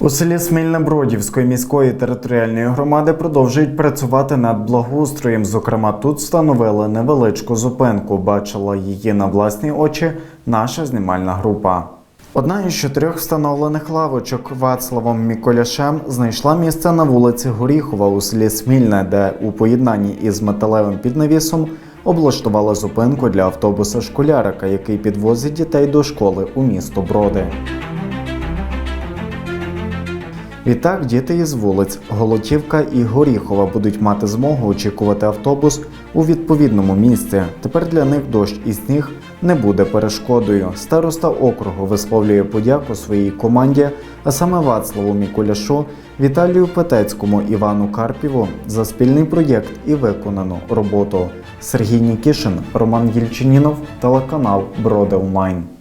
У селі Смільне Бродівської міської територіальної громади продовжують працювати над благоустроєм. Зокрема, тут встановили невеличку зупинку. Бачила її на власні очі наша знімальна група. Одна із чотирьох встановлених лавочок Вацлавом Міколяшем знайшла місце на вулиці Горіхова у селі Смільне, де у поєднанні із металевим піднавісом облаштували зупинку для автобуса школярика, який підвозить дітей до школи у місто Броди. Відтак діти із вулиць Голотівка і Горіхова будуть мати змогу очікувати автобус у відповідному місці. Тепер для них дощ і сніг не буде перешкодою. Староста округу висловлює подяку своїй команді, а саме Вацлаву Мікуляшу, Віталію Петецькому, Івану Карпіву за спільний проєкт і виконану роботу. Сергій Нікішин, Роман Єльчинінов, телеканал Броди Онлайн.